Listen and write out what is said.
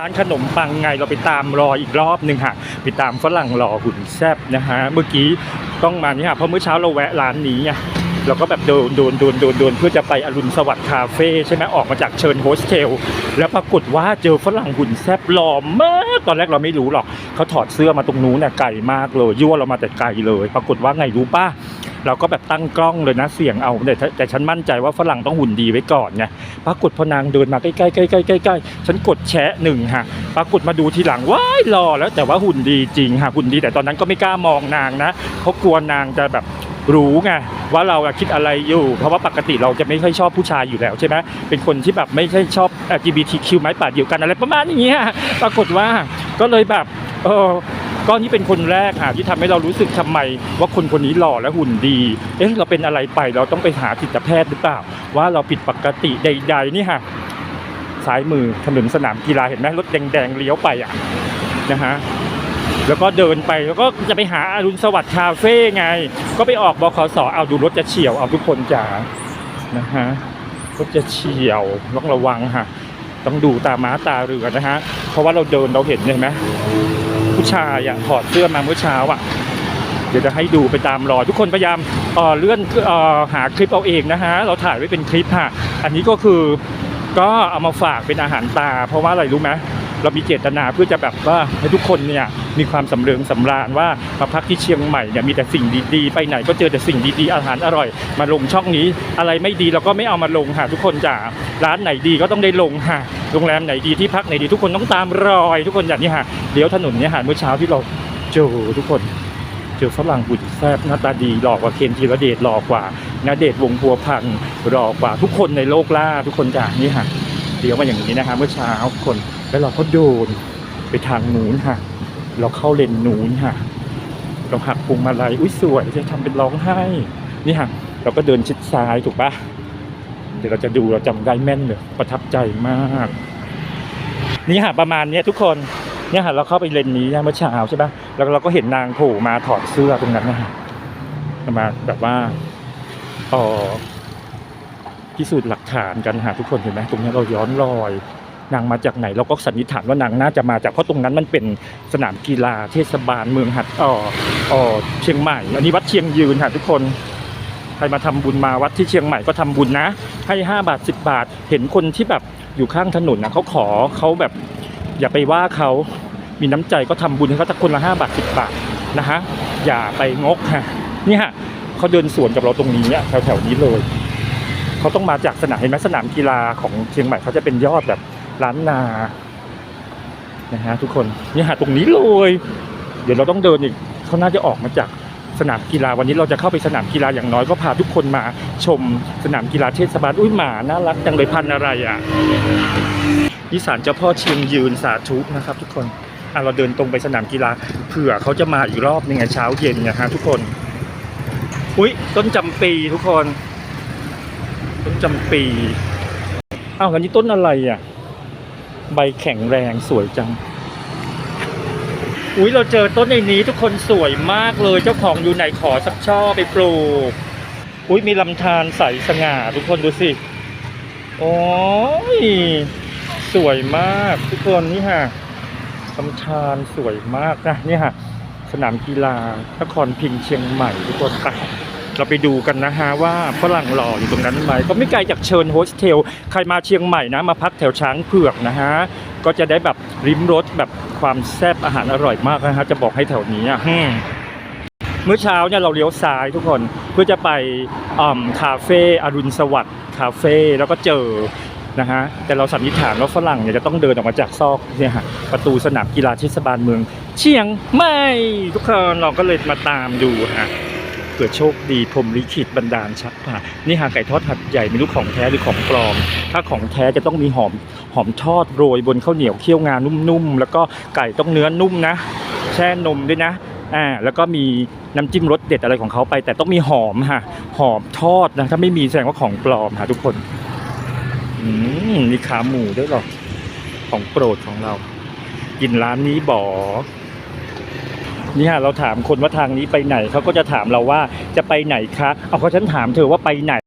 ร้านขนมปังไงเราไปตามรออีกรอบหนึ่งค่ะไปตามฝรั่งรอหุ่นแซบนะฮะเมื่อกี้ต้องมานี่ค่ะเพราะเมื่อเช้าเราแวะร้านนี้ไงเราก็แบบโดนโดนโดนโดนโดนเพื่อจะไปอรุณสวัสดิ์คาเฟ่ใช่ไหมออกมาจากเชิญโฮสเทลแล้วปรากฏว่าเจอฝรั่งหุ่นแซบหล่อมากตอนแรกเราไม่รู้หรอกเขาถอดเสื้อมาตรงนู้นเนี่ยไกลมากเลยยั่วเรามาแต่ไกลเลย ปรากฏว่าไงรู้ป่ะ เราก็แบบตั้งกล้องเลยนะเสียงเอาแต่แต่ฉันมั่นใจว่าฝรั่งต้องหุ่นดีไว้ก่อนไงปรากฏพอนางเดินมาใกล้ๆใกล้ๆใกล้ๆใกล้ฉันกดแชะหนึ่งฮะปรากฏมาดูทีหลังว้ายรอแล้วแต่ว่าหุ่นดีจริงฮะหุ่นดีแต่ตอนนั้นก็ไม่กล้ามองนางนะเขากลัวนางจะแบบรู้ไงว่าเราคิดอะไรอยู่ เพราะว่าปกติเราจะไม่ค่อยชอบผู้ชายอยู่แล้วใช่ไหมเป็นคนที่แบบไม่ใช่ชอบ LGBTQ ไม้ป่าเดียวกันอะไรประมาณอย่างเงี้ยปรากฏว่าก็เลยแบบเออ ก็นี่เป็นคนแรกค่ะที่ทำให้เรารู้สึกทำไม ว่าคนคนนี้หล่อและหุ่นดี เอ๊ะเราเป็นอะไรไปเราต้องไปหาจิตแพทย์หรือเปล่า ว่าเราผิดปกติใด ๆ นี่ค่ะซ้ายมือถนนสนามกีฬาเห็นไหมรถแดงๆเลี้ยวไปอะนะฮะแล้วก็เดินไปแล้วก็จะไปหาอรุณสวัสดิ์คาเฟ่ไง ก็ไปออกบขสเอาดูรถจะเฉียวเอาทุกคนจ๋านะฮะรถจะเฉียวต้องระวังค่ะต้องดูตาม้าตาเรือนะฮะเพราะว่าเราเดินเราเห็นเห็นไหม ผู้ชายอะถอดเสื้อมาเมื่อเช้าอะเดี๋ยวจะให้ดูไปตามรอยทุกคนพยายามเอ่อเลื่อนเอ่อหาคลิปเอาเองนะฮะ เราถ่ายไว้เป็นคลิปฮะ อันนี้ก็คือก็เอามาฝากเป็นอาหารตา เพราะว่าอะไรรู้ไหม เรามีเจตนาเพื่อจะแบบว่าให้ทุกคนเนี่ยมีความสำเริงสำราญว่ามาพักที่เชียงใหม่เนี่ยมีแต่สิ่งดีๆ ไปไหนก็เจอแต่สิ่งดีๆอาหารอร่อย มาลงช่องนี้ อะไรไม่ดีเราก็ไม่เอามาลงค่ะทุกคนจ๋าร้านไหนดีก็ต้องได้ลงค่ะโรงแรมไหนดีที่พักไหนดีทุกคนต้องตามรอย ทุกคนอย่างนี้ค่ะเดี๋ยวถนนเนี่ยค่ะเมื่อเช้าที่เราเจอทุกคนเจอฝรั่งหุ่นแซ่บหน้าตาดีหล่อกว่าเคนธีรเดชหล่อกว่านาเดชน์วงพัวพันหล่อกว่าทุกคนในโลกล่าทุกคนจานี่ฮะ เดี๋ยวมาอย่างนี้นะฮะเมื่อเช้าคนแล้วเราก็โดนไปทางนู้นฮะเราเข้าเลนนู้นฮะเราหักพวงมาลัยอุ้ยสวยจะทำเป็นร้องไห้นี่ฮะเราก็เดินชิดซ้ายถูกปะเดี๋ยวเราจะดูเราจำได้แม่นเลยประทับใจมากนี่ฮะประมาณเนี้ยทุกคนเนี่ยค่ะเราเข้าไปเลนนี้เมื่อเช้าใช่ปะแล้วเราก็เห็นนางโผล่มาถอดเสื้อตรงนั้นนะฮะมาแบบว่าเออ พิสูจน์หลักฐานกันหาทุกคนเห็นไหมตรงนี้เราย้อนรอย นางมาจากไหนเราก็สันนิษฐานว่านางน่าจะมาจากเพราะตรงนั้นมันเป็นสนามกีฬาเทศบาลเมืองหัดอ่อเอ่อเชียงใหม่ อันนี้วัดเชียงยืนค่ะทุกคนใครมาทำบุญมาวัดที่เชียงใหม่ก็ทำบุญนะ ให้ห้าบาทสิบาท เห็นคนที่แบบอยู่ข้างถนนนะเขาขอเขาแบบอย่าไปว่าเขามีน้ำใจก็ทำบุญให้เขาสักคนละห้าบาทสิบบาทนะฮะอย่าไปงกฮะนี่ฮะเขาเดินสวนกับเราตรงนี้แถวๆนี้เลย เขาต้องมาจากสนามเห็นไหมสนามกีฬาของเชียงใหม่เขาจะเป็นยอดแบบล้านนานะฮะทุกคนนี่ฮะตรงนี้เลย เดี๋ยวเราต้องเดินอีกเขาน่าจะออกมาจากสนามกีฬาวันนี้เราจะเข้าไปสนามกีฬาอย่างน้อยก็พาทุกคนมาชมสนามกีฬาเทศบาลอุ้ยหมาน่ารักจังเลยพันอะไรอะนิสานเจ้าพ่อเชียงยืนสาธุนะครับ ทุกคนอะเราเดินตรงไปสนามกีฬาเผื่อเขาจะมาอีกรอบนึงไงเช้าเย็นนะฮะทุกคน อุ้ยต้นจำปีทุกคน ต้นจำปีอ้าวอันนี้ต้นอะไรอะ ใบแข็งแรงสวยจัง อุ้ยเราเจอต้นในนี้ทุกคนสวยมากเลยเจ้าของอยู่ไหนขอสักช่อไปปลูก อุ้ยมีลำธารใสสง่าทุกคนดูสิ โอ้ยสวยมากทุกคนนี่ฮะลำธารสวยมากนะนี่ฮะสนามกีฬานครพิงเชียงใหม่ทุกคนไป เราไปดูกันนะฮะว่าฝรั่งหล่ออยู่ตรงนั้นไหมก็ไม่ไกลจากเชิญโฮสเทล ใครมาเชียงใหม่นะ มาพักแถวช้างเผือกนะฮะ ก็จะได้แบบริมรสแบบความแซ่บอาหารอร่อยมากนะฮะ จะบอกให้แถวนี้อะเมื่อเช้าเนี่ยเราเลี้ยวซ้ายทุกคนเพื่อจะไปอ่าคาเฟ่อรุณสวัสดิ์คาเฟ่แล้วก็เจอนะฮะแต่เราสันนิษฐานว่าฝรั่งเนี่ยจะต้องเดินออกมาจากซอกเนี่ยฮะประตูสนามกีฬาเทศบาลเมือง เชียงใหม่ทุกคนเราก็เลยมาตามดูฮะ เกิดโชคดีพรมลิขิตบันดาลชักผ่านี่ฮะไก่ทอดหัดใหญ่ไม่รู้ของแท้หรือของปลอม ถ้าของแท้จะต้องมีหอมหอมทอดโรยบนข้าวเหนียวเคี่ยวงานุ่มๆแล้วก็ไก่ต้องเนื้อนุ่มนะ แช่นมด้วยนะอ่าแล้วก็มีน้ำจิ้มรสเด็ดอะไรของเขาไป แต่ต้องมีหอมฮะหอมทอดนะถ้าไม่มีแสดงว่าของปลอมฮะทุกคนอืมมีขาหมูด้วยหรอของโปรดของเรา กินร้านนี้บอ นี่ยเราถามคนว่าทางนี้ไปไหนเขาก็จะถามเราว่าจะไปไหนคะเอาเขาฉันถามเธอว่าไปไหน